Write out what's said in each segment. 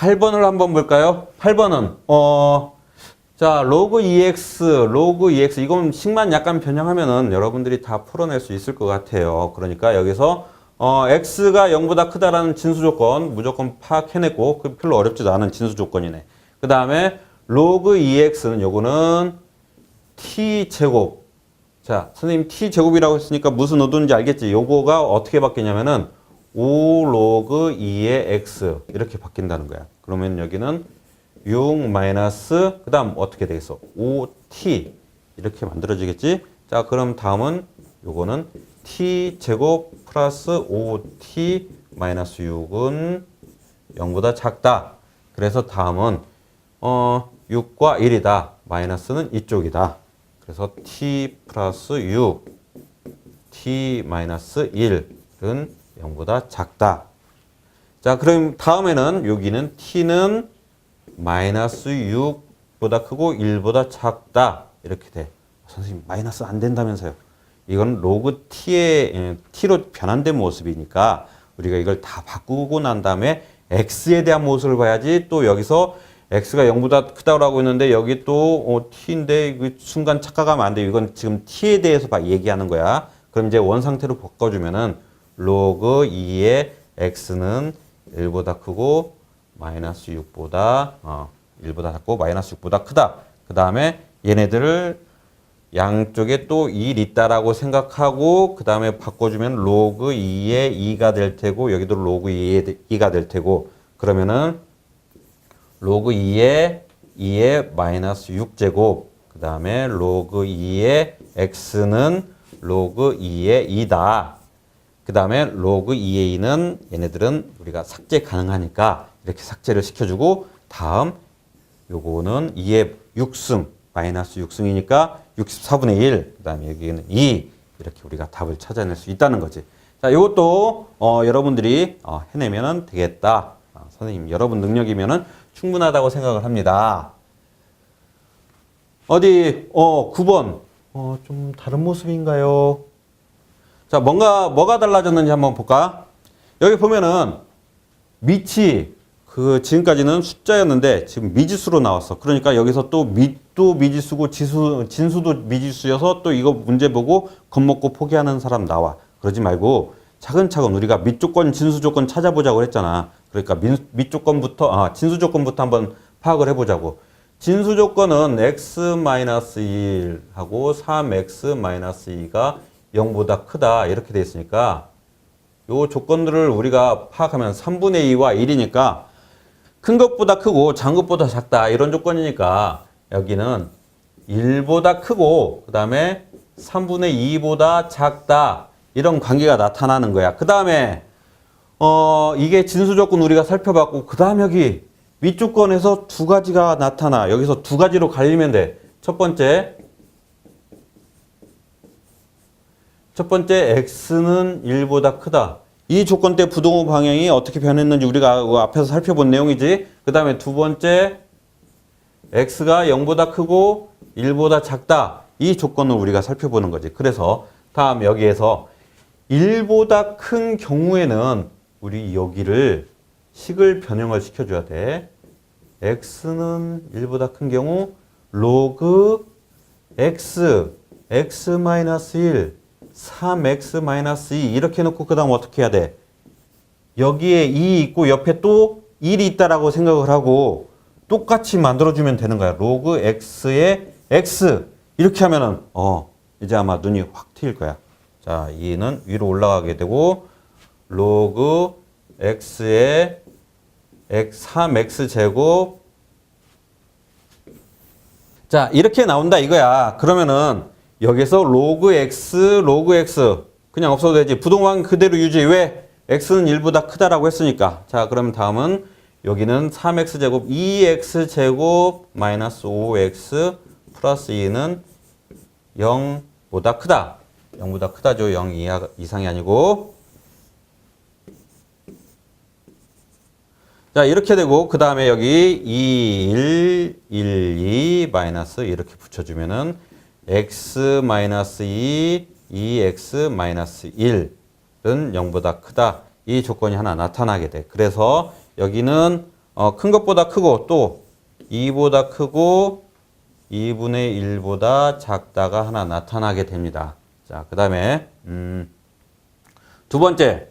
8번을 한번 볼까요? 8번은 어, 자 로그 EX, 로그 EX 이건 식만 약간 변형하면은 여러분들이 다 풀어낼 수 있을 것 같아요. 그러니까 여기서 어, X가 0보다 크다라는 진수 조건 무조건 파악해냈고 그 별로 어렵지도 않은 진수 조건이네. 그 다음에 로그 EX는 요거는 T 제곱. 자, 선생님 T 제곱이라고 했으니까 무슨 의도인지 알겠지? 요거가 어떻게 바뀌냐면은 5 로그 2의 X 이렇게 바뀐다는 거야. 그러면 여기는 6 마이너스 그 다음 어떻게 되겠어? 5t 이렇게 만들어지겠지? 자 그럼 다음은 요거는 t 제곱 플러스 5t 마이너스 6은 0보다 작다. 그래서 다음은 어 6과 1이다. 마이너스는 이쪽이다. 그래서 t 플러스 6 t 마이너스 1은 0보다 작다. 자 그럼 다음에는 여기는 t는 마이너스 6보다 크고 1보다 작다 이렇게 돼. 선생님 마이너스 안 된다면서요. 이건 로그 t의 예, t로 변환된 모습이니까 우리가 이걸 다 바꾸고 난 다음에 x에 대한 모습을 봐야지 또 여기서 x가 0보다 크다고 하고 있는데 여기 또 어, t인데 이거 순간 착각하면 안 돼요. 이건 지금 t에 대해서 봐 얘기하는 거야. 그럼 이제 원 상태로 바꿔주면은 로그 2의 x는 1보다 크고 마이너스 6보다 어, 1보다 작고 마이너스 6보다 크다. 그 다음에 얘네들을 양쪽에 또 1 있다라고 생각하고 그 다음에 바꿔주면 로그 2의 2가 될 테고 여기도 로그 2의 2가 될 테고 그러면은 로그 2의 2의 마이너스 6제곱 그 다음에 로그 2의 x는 로그 2의 2다. 그 다음에 로그 2의 2는 얘네들은 우리가 삭제 가능하니까 이렇게 삭제를 시켜주고 다음 요거는 2의 6승 마이너스 6승이니까 64분의 1, 그 다음에 여기는 2 이렇게 우리가 답을 찾아낼 수 있다는 거지. 자, 이것도 어, 여러분들이 어, 해내면 되겠다. 아, 선생님, 여러분 능력이면은 충분하다고 생각을 합니다. 어디 어 9번 어, 좀 다른 모습인가요? 자, 뭔가 뭐가 달라졌는지 한번 볼까? 여기 보면은 밑이 그 지금까지는 숫자였는데 지금 미지수로 나왔어. 그러니까 여기서 또 밑도 미지수고 지수 진수도 미지수여서 또 이거 문제 보고 겁먹고 포기하는 사람 나와. 그러지 말고 차근차근 우리가 밑 조건, 진수 조건 찾아보자고 했잖아. 그러니까 밑, 밑 조건부터 아, 진수 조건부터 한번 파악을 해 보자고. 진수 조건은 x-1하고 3x-2가 0보다 크다 이렇게 돼 있으니까 요 조건들을 우리가 파악하면 3분의 2와 1이니까 큰 것보다 크고 작은 것보다 작다 이런 조건이니까 여기는 1보다 크고 그 다음에 3분의 2보다 작다 이런 관계가 나타나는 거야. 그 다음에 어 이게 진수 조건 우리가 살펴봤고 그 다음 여기 윗조건에서 두 가지가 나타나 여기서 두 가지로 갈리면 돼. 첫 번째 첫 번째 x는 1보다 크다. 이 조건 때 부동호 방향이 어떻게 변했는지 우리가 그 앞에서 살펴본 내용이지. 그 다음에 두 번째 x가 0보다 크고 1보다 작다. 이 조건을 우리가 살펴보는 거지. 그래서 다음 여기에서 1보다 큰 경우에는 우리 여기를 식을 변형을 시켜줘야 돼. x는 1보다 큰 경우 로그 x x-1 3x-2 이렇게 놓고 그 다음 어떻게 해야 돼? 여기에 2 있고 옆에 또 1이 있다라고 생각을 하고 똑같이 만들어주면 되는 거야. 로그 x의 x 이렇게 하면은 어 이제 아마 눈이 확 트일 거야. 자 2는 위로 올라가게 되고 로그 x의 x 3x 제곱 자 이렇게 나온다 이거야. 그러면은 여기서 로그 x, 로그 x 그냥 없어도 되지. 부동항 그대로 유지. 왜? x는 1보다 크다라고 했으니까. 자, 그럼 다음은 여기는 3x 제곱 2x 제곱 마이너스 5x 플러스 2는 0보다 크다. 0보다 크다죠. 0 이하, 이상이 아니고. 자, 이렇게 되고, 그 다음에 여기 2, 1, 1, 2, 마이너스 이렇게 붙여주면은 x 마이너스 2, 2x 마이너스 1은 0보다 크다. 이 조건이 하나 나타나게 돼. 그래서 여기는 어, 큰 것보다 크고 또 2보다 크고 2분의 1보다 작다가 하나 나타나게 됩니다. 자, 그 다음에 음, 두 번째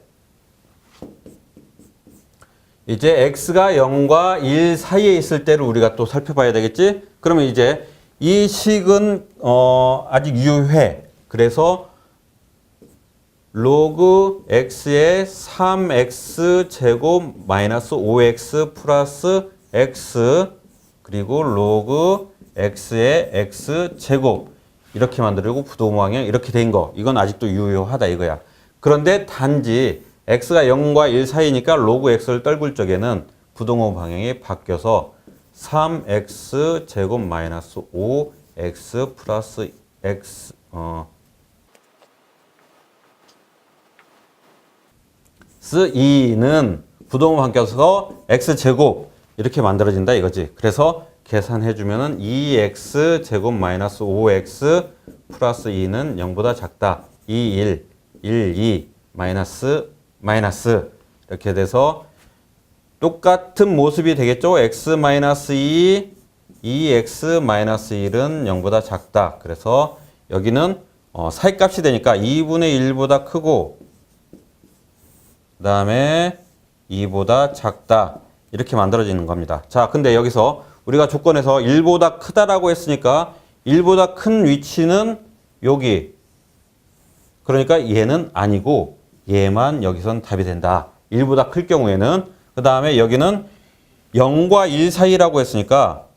이제 x가 0과 1 사이에 있을 때를 우리가 또 살펴봐야 되겠지? 그러면 이제 이 식은 어, 아직 유효해. 그래서 로그 x의 3x 제곱 마이너스 5x 플러스 x 그리고 로그 x의 x 제곱 이렇게 만들고 부동방향 이렇게 된 거 이건 아직도 유효하다 이거야. 그런데 단지 x가 0과 1 사이니까 로그 x를 떨굴 적에는 부동호 방향이 바뀌어서 3x 제곱 마이너스 5x 플러스 x 어스 2는 부동호 바뀌어서 x 제곱 이렇게 만들어진다 이거지. 그래서 계산해 주면은 2x 제곱 마이너스 5x 플러스 2는 0보다 작다. 2, 1, 1, 2 마이너스 마이너스 이렇게 돼서 똑같은 모습이 되겠죠. x 마이너스 2, 2x 마이너스 1은 0보다 작다. 그래서 여기는 어, 사이값이 되니까 2분의 1보다 크고 그 다음에 2보다 작다. 이렇게 만들어지는 겁니다. 자, 근데 여기서 우리가 조건에서 1보다 크다라고 했으니까 1보다 큰 위치는 여기. 그러니까 얘는 아니고 얘만 여기선 답이 된다. 1보다 클 경우에는 그 다음에 여기는 0과 1 사이라고 했으니까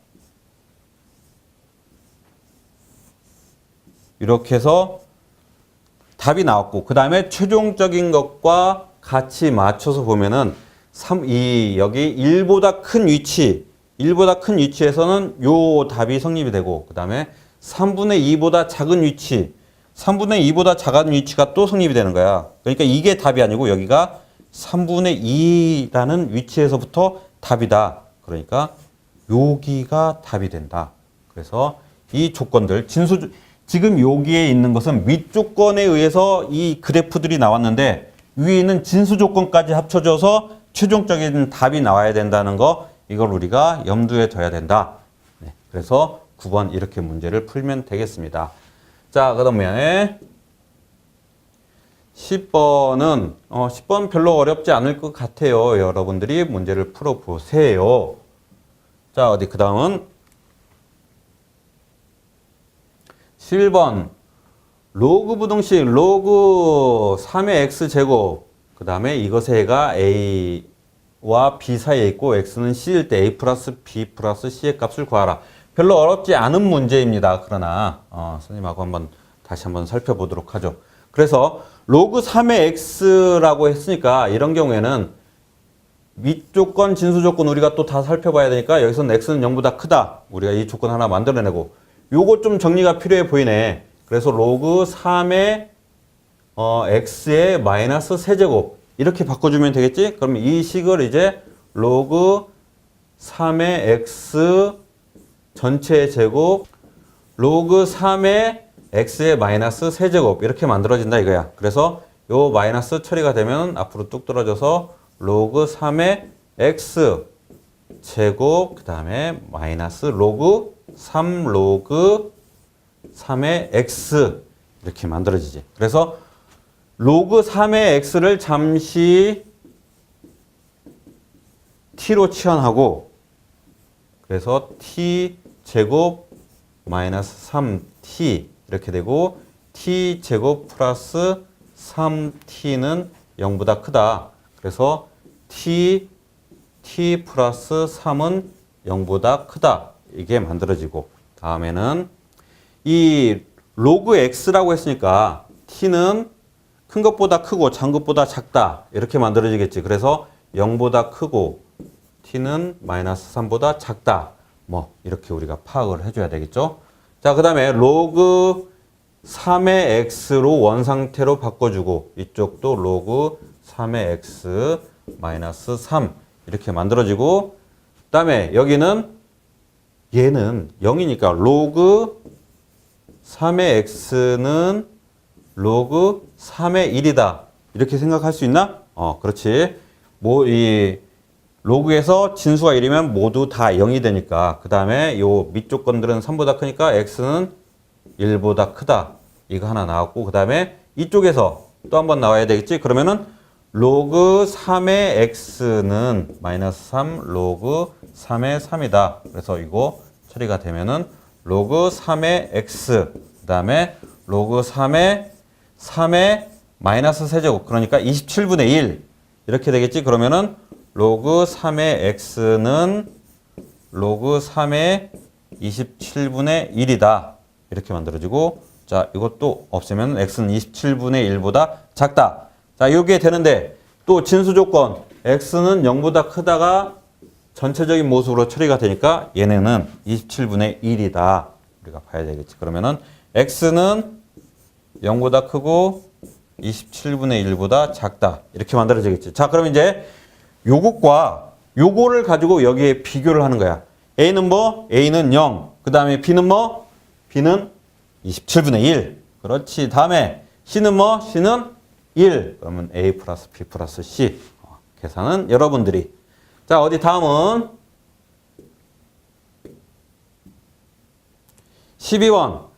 이렇게 해서 답이 나왔고 그 다음에 최종적인 것과 같이 맞춰서 보면은 3, 이 여기 1보다 큰 위치 1보다 큰 위치에서는 요 답이 성립이 되고 그 다음에 3분의 2보다 작은 위치 3분의 2보다 작은 위치가 또 성립이 되는 거야. 그러니까 이게 답이 아니고 여기가 3분의 2라는 위치에서부터 답이다. 그러니까 여기가 답이 된다. 그래서 이 조건들 진수 지금 여기에 있는 것은 밑조건에 의해서 이 그래프들이 나왔는데 위에 있는 진수 조건까지 합쳐져서 최종적인 답이 나와야 된다는 거 이걸 우리가 염두에 둬야 된다. 네, 그래서 9번 이렇게 문제를 풀면 되겠습니다. 자, 그 다음에 10번은, 어, 10번 별로 어렵지 않을 것 같아요. 여러분들이 문제를 풀어보세요. 자, 어디, 그 다음은 11번. 로그 부등식, 로그 3의 x제곱. 그 다음에 이것의 해가 a와 b 사이에 있고 x는 c일 때 a 플러스 b 플러스 c의 값을 구하라. 별로 어렵지 않은 문제입니다. 그러나 어, 선생님하고 한번 다시 한번 살펴보도록 하죠. 그래서 로그 3의 x라고 했으니까 이런 경우에는 밑조건, 진수조건 우리가 또 다 살펴봐야 되니까 여기서는 x는 0보다 크다. 우리가 이 조건 하나 만들어내고 요거 좀 정리가 필요해 보이네. 그래서 로그 3의 어, x의 마이너스 세제곱 이렇게 바꿔주면 되겠지? 그럼 이 식을 이제 로그 3의 x 전체 제곱 로그 3의 x의 마이너스 세제곱 이렇게 만들어진다 이거야. 그래서 요 마이너스 처리가 되면 앞으로 뚝 떨어져서 로그 3의 x 제곱 그 다음에 마이너스 로그 3 로그 3의 x 이렇게 만들어지지. 그래서 로그 3의 x를 잠시 t로 치환하고 그래서 t 제곱 마이너스 3t 이렇게 되고 t 제곱 플러스 3t는 0보다 크다. 그래서 t t 플러스 3은 0보다 크다. 이게 만들어지고 다음에는 이 로그 x라고 했으니까 t는 큰 것보다 크고 작은 것보다 작다. 이렇게 만들어지겠지. 그래서 0보다 크고 t는 마이너스 3보다 작다. 뭐 이렇게 우리가 파악을 해줘야 되겠죠. 자, 그 다음에 로그 3의 x로 원상태로 바꿔주고 이쪽도 로그 3의 x 마이너스 3 이렇게 만들어지고 그 다음에 여기는 얘는 0이니까 로그 3의 x는 로그 3의 1이다. 이렇게 생각할 수 있나? 어, 그렇지. 뭐, 이, 로그에서 진수가 1이면 모두 다 0이 되니까 그 다음에 요 밑쪽 건들은 3보다 크니까 x는 1보다 크다. 이거 하나 나왔고 그 다음에 이쪽에서 또 한 번 나와야 되겠지? 그러면은 로그 3의 x는 마이너스 3 로그 3의 3이다. 그래서 이거 처리가 되면은 로그 3의 x 그 다음에 로그 3의 3의 마이너스 세제곱 그러니까 27분의 1 이렇게 되겠지? 그러면은 로그 3의 x는 로그 3의 27분의 1이다. 이렇게 만들어지고 자 이것도 없애면 x는 27분의 1보다 작다. 자 이게 되는데 또 진수 조건 x는 0보다 크다가 전체적인 모습으로 처리가 되니까 얘네는 27분의 1이다. 우리가 봐야 되겠지. 그러면은 x는 0보다 크고 27분의 1보다 작다. 이렇게 만들어지겠지. 자, 그럼 이제 요것과 요거를 가지고 여기에 비교를 하는 거야. a는 뭐? a는 0. 그 다음에 b는 뭐? b는 27분의 1. 그렇지. 다음에 c는 뭐? c는 1. 그러면 a 플러스 b 플러스 c. 어, 계산은 여러분들이. 자, 어디 다음은 12번.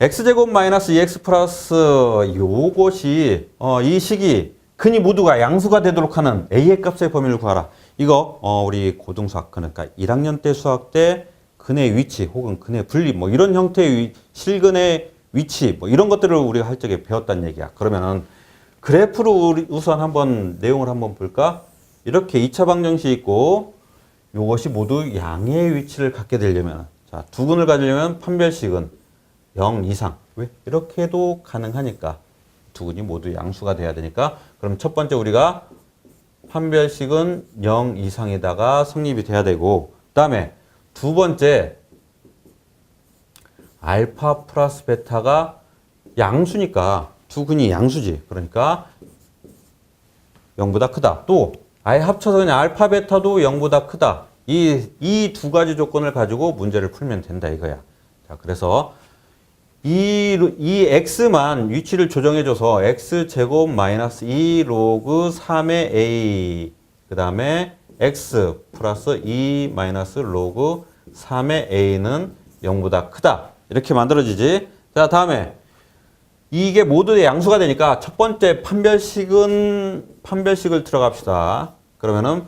x제곱 마이너스 2x 플러스 요것이 어, 이 식이 근이 모두가 양수가 되도록 하는 a의 값의 범위를 구하라. 이거 어, 우리 고등수학 그러니까 1학년 때 수학 때 근의 위치 혹은 근의 분리 뭐 이런 형태의 위- 실근의 위치 뭐 이런 것들을 우리가 할 적에 배웠다는 얘기야. 그러면은 그래프로 우리 우선 한번 내용을 한번 볼까? 이렇게 2차 방정식 있고 요것이 모두 양의 위치를 갖게 되려면 자, 두 근을 가지려면 판별식은 0 이상. 왜? 이렇게도 가능하니까. 두 근이 모두 양수가 돼야 되니까. 그럼 첫 번째 우리가 판별식은 0 이상에다가 성립이 돼야 되고, 그 다음에 두 번째, 알파 플러스 베타가 양수니까 두 근이 양수지. 그러니까 0보다 크다. 또 아예 합쳐서 그냥 알파 베타도 0보다 크다. 이 이 두 가지 조건을 가지고 문제를 풀면 된다 이거야. 자, 그래서 이, 로- 이 x만 위치를 조정해줘서 x 제곱 마이너스 2 로그 3의 a 그 다음에 x 플러스 2 마이너스 로그 3의 a는 0보다 크다. 이렇게 만들어지지. 자 다음에 이게 모두의 양수가 되니까 첫 번째 판별식은 판별식을 들어갑시다. 그러면은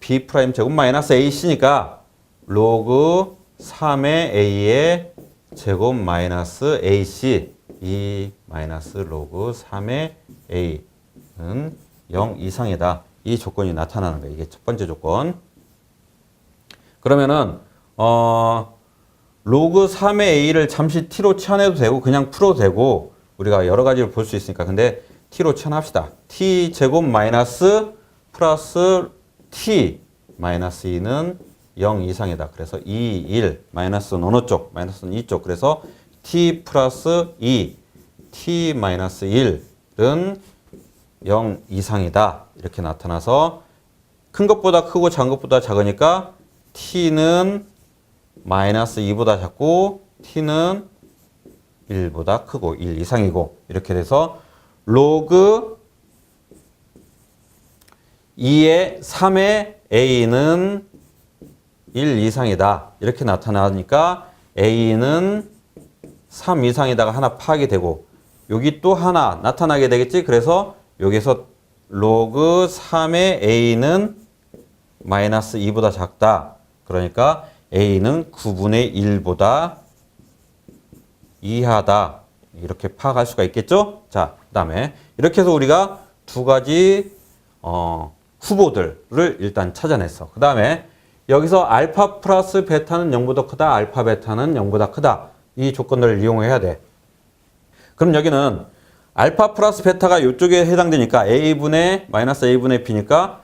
b 프라임 제곱 마이너스 ac니까 로그 3의 a의 제곱 마이너스 AC 2 마이너스 로그 3의 A는 0 이상이다. 이 조건이 나타나는 거예요. 이게 첫 번째 조건. 그러면은 어 로그 3의 A를 잠시 T로 치환해도 되고 그냥 풀어도 되고 우리가 여러 가지를 볼 수 있으니까 근데 T로 치환합시다. T 제곱 마이너스 플러스 T 마이너스 2는 0 이상이다. 그래서 2, 1, 마이너스는 어느 쪽? 마이너스는 이쪽. 그래서 t 플러스 2, t 마이너스 1은 0 이상이다. 이렇게 나타나서 큰 것보다 크고 작은 것보다 작으니까 t는 마이너스 2보다 작고 t는 1보다 크고 1 이상이고 이렇게 돼서 로그 2의 3의 a는 1 이상이다. 이렇게 나타나니까 A는 3 이상이다가 하나 파악이 되고 여기 또 하나 나타나게 되겠지. 그래서 여기서 로그 3의 A는 마이너스 2보다 작다. 그러니까 A는 9분의 1보다 이하다. 이렇게 파악할 수가 있겠죠? 자, 그 다음에 이렇게 해서 우리가 두 가지 어, 후보들을 일단 찾아냈어. 그 다음에 여기서 알파 플러스 베타는 0보다 크다, 알파 베타는 0보다 크다. 이 조건들을 이용해야 돼. 그럼 여기는 알파 플러스 베타가 이쪽에 해당되니까 a분의 마이너스 a분의 b니까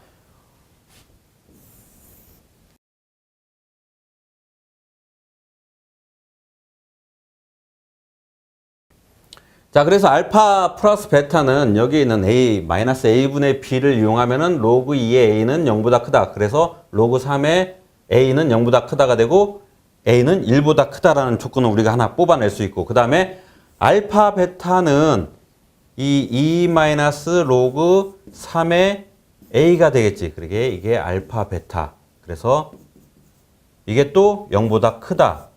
자, 그래서 알파 플러스 베타는 여기 있는 a 마이너스 a분의 b를 이용하면은 로그 2의 a는 0보다 크다. 그래서 로그 3의 a는 0보다 크다가 되고 a는 1보다 크다라는 조건을 우리가 하나 뽑아낼 수 있고 그 다음에 알파 베타는 이 2 마이너스 로그 3의 A가 되겠지. 그러게 이게 알파, 베타. 그래서 이게 또 0보다 크다.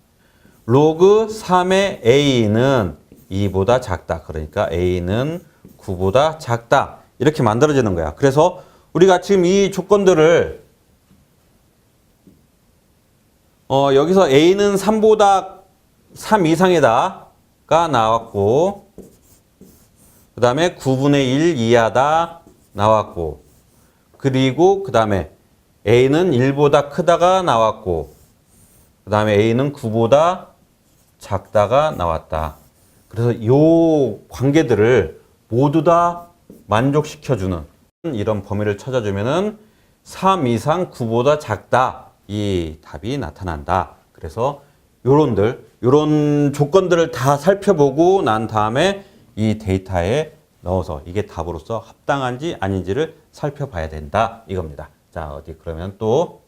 로그 3의 A는 2보다 작다. 그러니까 A는 9보다 작다. 이렇게 만들어지는 거야. 그래서 우리가 지금 이 조건들을 어, 여기서 A는 3보다 3 이상이다가 나왔고 그 다음에 9분의 1 이하다 나왔고 그리고 그 다음에 A는 1보다 크다가 나왔고 그 다음에 A는 9보다 작다가 나왔다. 그래서 이 관계들을 모두 다 만족시켜주는 이런 범위를 찾아주면은 3 이상 9보다 작다. 이 답이 나타난다. 그래서 요런들, 요런 조건들을 다 살펴보고 난 다음에 이 데이터에 넣어서 이게 답으로서 합당한지 아닌지를 살펴봐야 된다. 이겁니다. 자, 어디 그러면 또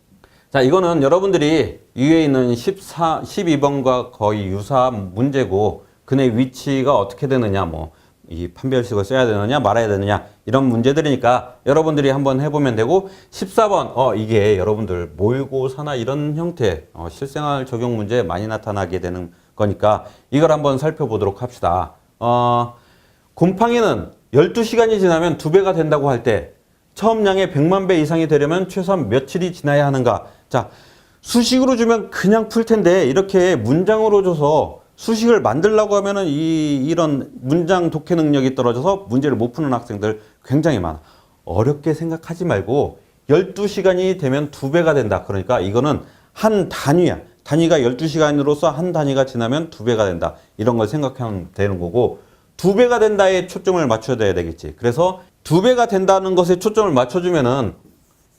자, 이거는 여러분들이 위에 있는 14, 12번과 거의 유사한 문제고, 근의 위치가 어떻게 되느냐, 뭐, 이 판별식을 써야 되느냐, 말아야 되느냐, 이런 문제들이니까 여러분들이 한번 해보면 되고, 14번, 어, 이게 여러분들 모의고사나 이런 형태, 어, 실생활 적용 문제에 많이 나타나게 되는 거니까, 이걸 한번 살펴보도록 합시다. 어, 곰팡이는 12시간이 지나면 두 배가 된다고 할 때, 처음량의 100만 배 이상이 되려면 최소한 며칠이 지나야 하는가? 자, 수식으로 주면 그냥 풀 텐데 이렇게 문장으로 줘서 수식을 만들려고 하면은 이 이런 문장 독해 능력이 떨어져서 문제를 못 푸는 학생들 굉장히 많아. 어렵게 생각하지 말고 12시간이 되면 두 배가 된다. 그러니까 이거는 한 단위야. 단위가 12시간으로서 한 단위가 지나면 두 배가 된다. 이런 걸 생각하면 되는 거고 두 배가 된다에 초점을 맞춰야 되겠지. 그래서 두 배가 된다는 것에 초점을 맞춰주면은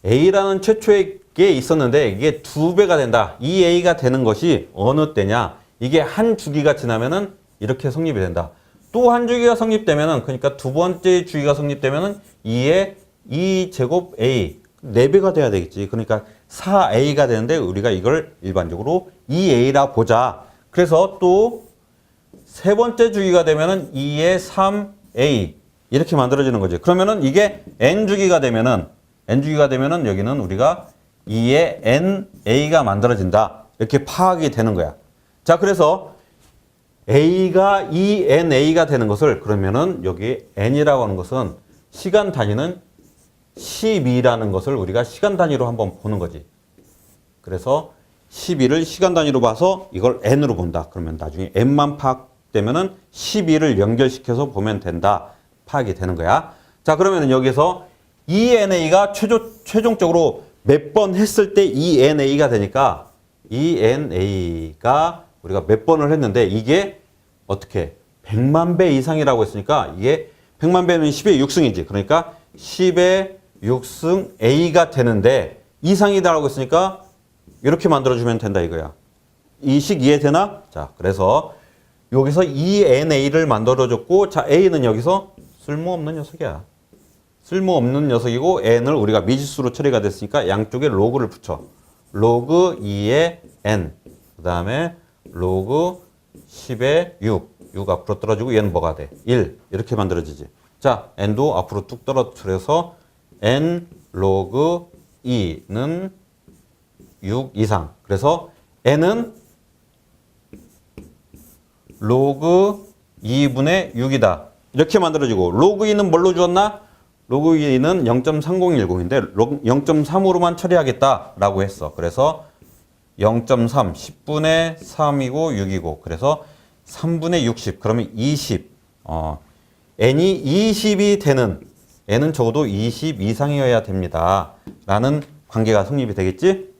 A라는 최초의 게 있었는데 이게 두 배가 된다. 이 A가 되는 것이 어느 때냐? 이게 한 주기가 지나면은 이렇게 성립이 된다. 또 한 주기가 성립되면은 그러니까 두 번째 주기가 성립되면은 2의 2 제곱 A 4배가 돼야 되겠지. 그러니까 4A가 되는데 우리가 이걸 일반적으로 2A라 보자. 그래서 또 세 번째 주기가 되면은 2의 3A 이렇게 만들어지는 거지. 그러면은 이게 N 주기가 되면은 N 주기가 되면은 여기는 우리가 2의 NA가 만들어진다. 이렇게 파악이 되는 거야. 자, 그래서 A가 2NA가 되는 것을 그러면은 여기 N이라고 하는 것은 시간 단위는 12라는 것을 우리가 시간 단위로 한번 보는 거지. 그래서 12를 시간 단위로 봐서 이걸 N으로 본다. 그러면 나중에 N만 파악되면은 12를 연결시켜서 보면 된다. 파악이 되는 거야. 자, 그러면은 여기서 ENA가 최조, 최종적으로 몇 번 했을 때 ENA가 되니까 ENA가 우리가 몇 번을 했는데 이게 어떻게 100만 배 이상이라고 했으니까 이게 100만 배면 10의 6승이지. 그러니까 10의 6승 A가 되는데 이상이다라고 했으니까 이렇게 만들어주면 된다 이거야. 이 식 이해되나? 자, 그래서 여기서 ENA를 만들어줬고 자, A는 여기서 쓸모없는 녀석이야. 쓸모없는 녀석이고 n을 우리가 미지수로 처리가 됐으니까 양쪽에 로그를 붙여. 로그 2의 n. 그 다음에 로그 10의 6. 6 앞으로 떨어지고 얘는 뭐가 돼? 1. 이렇게 만들어지지. 자, n도 앞으로 뚝 떨어뜨려서 n 로그 2는 6 이상. 그래서 n은 로그 2분의 6이다. 이렇게 만들어지고 로그 2는 뭘로 주었나? 로그 2는 0.3010인데 0.3으로만 처리하겠다라고 했어. 그래서 0.3, 10분의 3이고 6이고 그래서 3분의 60 그러면 20 어, n이 20이 되는 n은 적어도 20 이상이어야 됩니다. 라는 관계가 성립이 되겠지?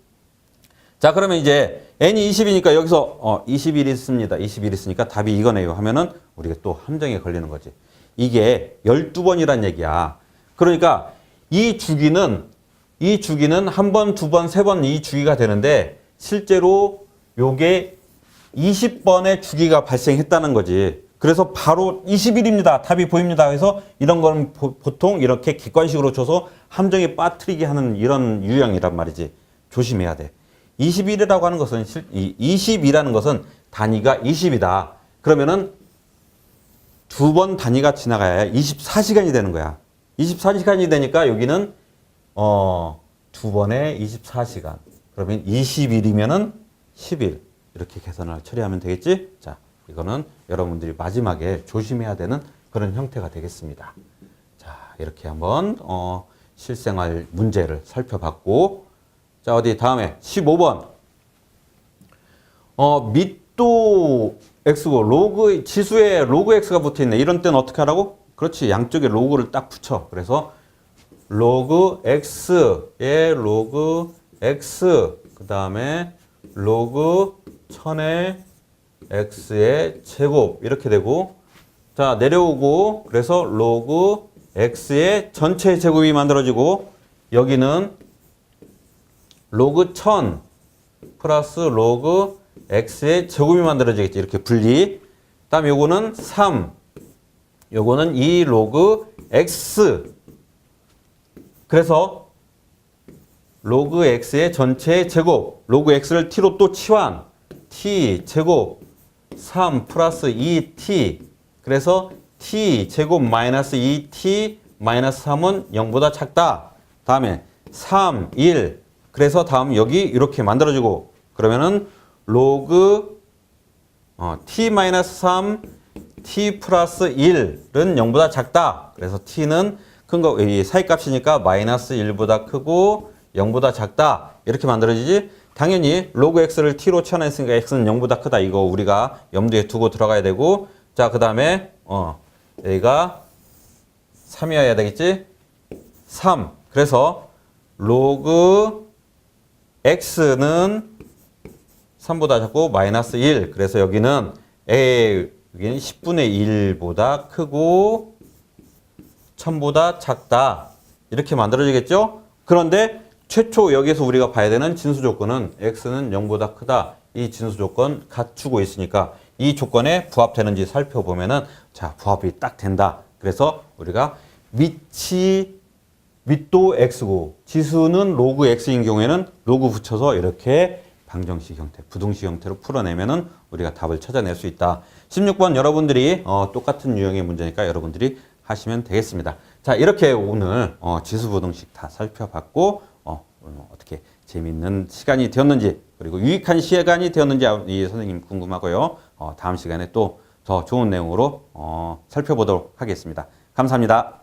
자 그러면 이제 n이 20이니까 여기서 어, 21이 있습니다. 21이 있으니까 답이 이거네요 하면은 우리가 또 함정에 걸리는 거지. 이게 12번이란 얘기야. 그러니까 이 주기는 이 주기는 한 번, 두 번, 세 번 이 주기가 되는데 실제로 요게 20번의 주기가 발생했다는 거지. 그래서 바로 20일입니다. 답이 보입니다. 그래서 이런 거는 보, 보통 이렇게 객관식으로 줘서 함정에 빠뜨리게 하는 이런 유형이란 말이지. 조심해야 돼. 21이라고 하는 것은 실, 이 20이라는 것은 단위가 20이다. 그러면은 두 번 단위가 지나가야 24시간이 되는 거야. 24시간이 되니까 여기는 어, 두 번에 24시간. 그러면 20일이면은 10일. 이렇게 계산을 처리하면 되겠지? 자, 이거는 여러분들이 마지막에 조심해야 되는 그런 형태가 되겠습니다. 자, 이렇게 한번 어, 실생활 문제를 살펴봤고 자, 어디 다음에 15번. 어, 밑도 x고 로그 지수에 로그 x가 붙어 있네. 이런 때는 어떻게 하라고? 그렇지. 양쪽에 로그를 딱 붙여. 그래서 로그 x에 로그 x 그 다음에 로그 1000의 x의 제곱 이렇게 되고 자, 내려오고 그래서 로그 x의 전체 제곱이 만들어지고 여기는 로그 1000 플러스 로그 x의 제곱이 만들어지겠지. 이렇게 분리. 다음 요거는 3. 요거는 2 로그 x. 그래서 로그 x의 전체 제곱. 로그 x를 t로 또 치환. t 제곱 3 플러스 2t. 그래서 t 제곱 마이너스 2t 마이너스 3은 0보다 작다. 다음에 3, 1. 그래서 다음 여기 이렇게 만들어지고 그러면은 로그 어, t 마이너스 3 t 플러스 1은 0보다 작다. 그래서 t는 큰 거, 이 사이값이니까 마이너스 1보다 크고 0보다 작다. 이렇게 만들어지지. 당연히 로그 x를 t로 치환했으니까 x는 0보다 크다. 이거 우리가 염두에 두고 들어가야 되고. 자, 그 다음에, 어, 여기가 3이어야 되겠지? 3. 그래서 로그 x는 3보다 작고 마이너스 1. 그래서 여기는 a 여기는 10분의 1보다 크고 1000보다 작다. 이렇게 만들어지겠죠? 그런데 최초 여기서 우리가 봐야 되는 진수 조건은 x는 0보다 크다. 이 진수 조건 갖추고 있으니까 이 조건에 부합되는지 살펴보면은 자, 부합이 딱 된다. 그래서 우리가 밑이 밑도 x고 지수는 로그 x인 경우에는 로그 붙여서 이렇게 방정식 형태, 부등식 형태로 풀어내면은 우리가 답을 찾아낼 수 있다. 16번 여러분들이 어, 똑같은 유형의 문제니까 여러분들이 하시면 되겠습니다. 자, 이렇게 오늘 어, 지수 부등식 다 살펴봤고 어, 어떻게 재밌는 시간이 되었는지 그리고 유익한 시간이 되었는지 이 선생님 궁금하고요. 어, 다음 시간에 또 더 좋은 내용으로 어, 살펴보도록 하겠습니다. 감사합니다.